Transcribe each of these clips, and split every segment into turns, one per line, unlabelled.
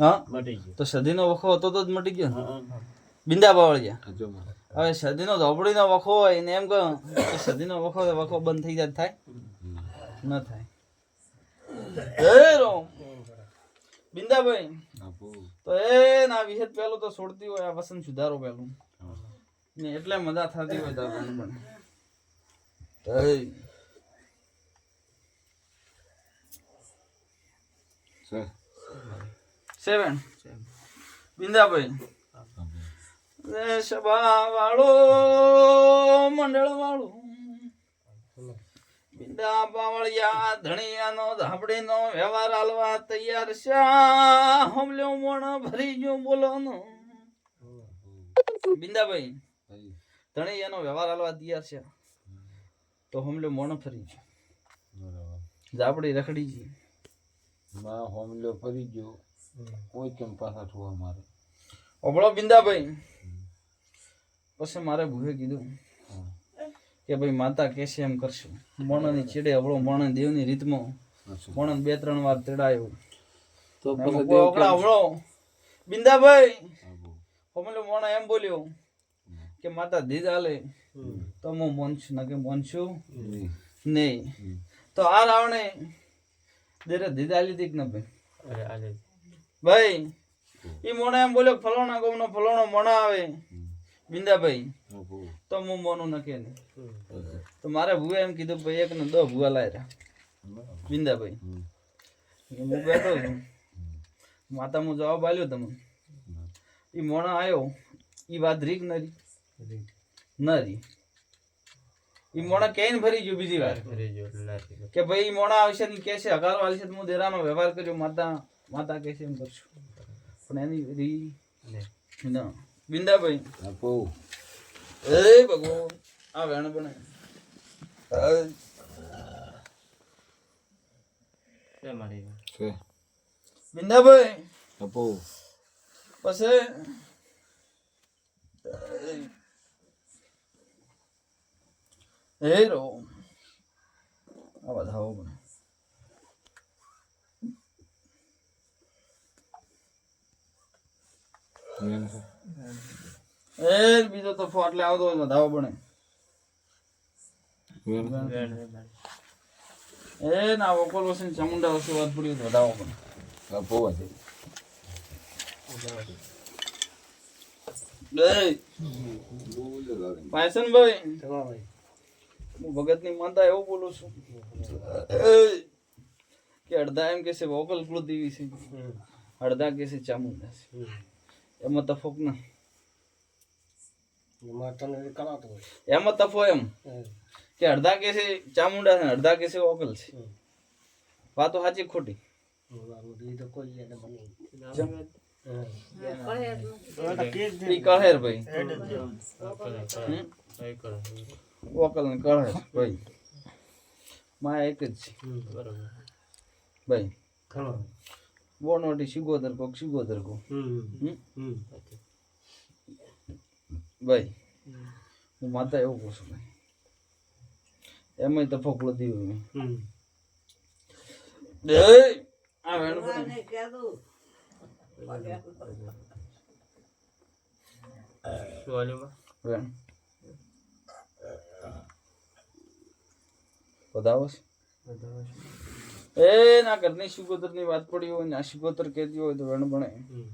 હા?
મટી ગયું.
તો સદીનો વખો હતો તો જ મટી ગયો ને? બિંદા બાવળિયા. હવે સદીનો ધોબડીનો વખો હોય એને એમ કહો કે સદીનો વખો વખો બંધ થઈ જાય થાય? ન થાય. એ રોમ. બિંદાભાઈ તો એ ના વિહેત પેલું તો છોડતી હોય આ વસંત સુધારો પેલું ને એટલે મજા થતી હોય પણ. સેવન બિંદાભાઈ સભા વાળો મંડળ વાળો બિંદા બાવળિયા ધણિયાનો ધાબડીનો વ્યવહાર હાલવા તૈયાર શા હમલ્યો મોણ ભરી ગયો બોલો નો બિંદાભાઈ
ભાઈ,
ધણિયાનો વ્યવહાર હાલવા તૈયાર છે તો હમલ્યો મોણ ફરી ગયો ઝાપડી રખડી ગઈ
માં હોમલો ફરી ગયો કોઈ કેમ પાછા થવા મારે?
ઓબળો બિંદાભાઈ. પછી મારે ભૂએ કીધું કે ભાઈ માતા કેસે એમ કરશું. મણની ચીડે અવળો મોણ દેવની રીતમાં
અચ્છા.
બે ત્રણ વાર તેડાયો.
તો
ઓગળા અવળો બિંદાભાઈ.
આપો.
મણ એમ બોલ્યો કે માતા દીદ લે તો હું મોનશું ન કે મોનશું
નહીં.
તો આ રાવણે દેરે દીધા લીધી કે ન ભાઈ?
અરે આજે
ભાઈ ઈ મોણા એમ બોલ્યો કે ફલાણા ગામનો ફલાણો મોણા આવે. બિંદાભાઈ તો હું મોનું
નખે
તો મારે ભૂએ એમ કીધું ભાઈ એક ને દો ભૂવા લાયરા. બિંદાભાઈ. હું બેઠો છું. માતા હું જવાબ આલ્યો તમને. ઈ મોણા આવ્યો ઈ વાત રીક નરી. નરી. ઈ મોણા કઈ ભરી ગયું બીજી વાર. કે ભાઈ ઈ મોણા આવશે ને છે હકારો આવશે તો હું દેરાનો વ્યવહાર કર્યો માતા માતા કહેશે એમ કરશું પણ એની રી
નહીં.
ના બિંદાભાઈ
આપો.
એ ભગવાન આ વેણ બને. બિંદાભાઈ
આપો.
પછી? હેરો આ વધાવો બને
મેન છે.
એ બીજો તો ફોટ એટલે આવતો હોય ધાવો બને
મારી.
એ ના વોકલ વસીન ચામુંડા વસી વાત પડી તો વધાવો બને
છે હજી.
ભાઈ હું ભગતની માતા એવું બોલું છું. એ, કે અડધા એમ કે છે વોકલ કૃતિ છે. અડધા કે છે ચામુંડા છે. એમાં તફોક ના. એમાં તફો એમ કે અડધા કે છે ચામુંડા છે ને અડધા કે છે. ઓકલ છે વાતો સાચી ખોટી? ઈ કહેર ભાઈ. ઓકલ ને કહેર ભાઈ. માયા એક જ છે. ભાઈ. કોક શિગોદર કો હમ? ભાઈ હું માતા એવું કહું છું ભાઈ એમાંય તફોકલો દીધું એ એ ના ઘરની શિગોતરની વાત પડી હોય ને આ શિગોતર કહેતી હોય તો વેણ બને
હમ.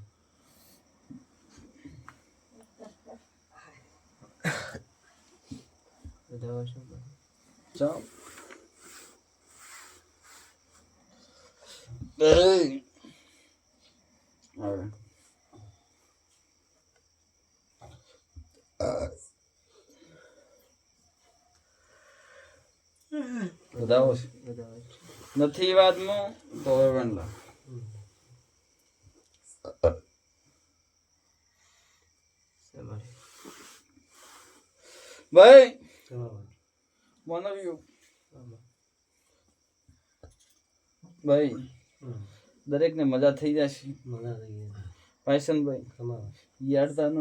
નથી વાતમાં તો હવે વેણ
ભાઈ મારી.
ભાઈ માનવ્યું ભાઈ, દરેકને મજા થઈ જશે. ભાઈસનભાઈ યાડતા ન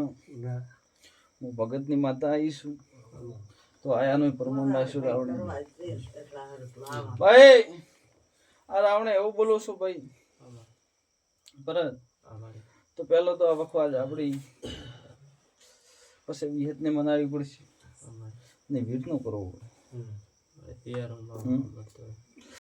હું ભગતની માતા આવીશું તો આયાનો પરમાન રાવણે ભાઈ આ રાવણે એવું બોલું છું ભાઈ. ભરત તો પહેલો તો આ વખવાજ આપણી પછી વિહતને મનાવી પડશે. ને વીરનું કરવું પડે.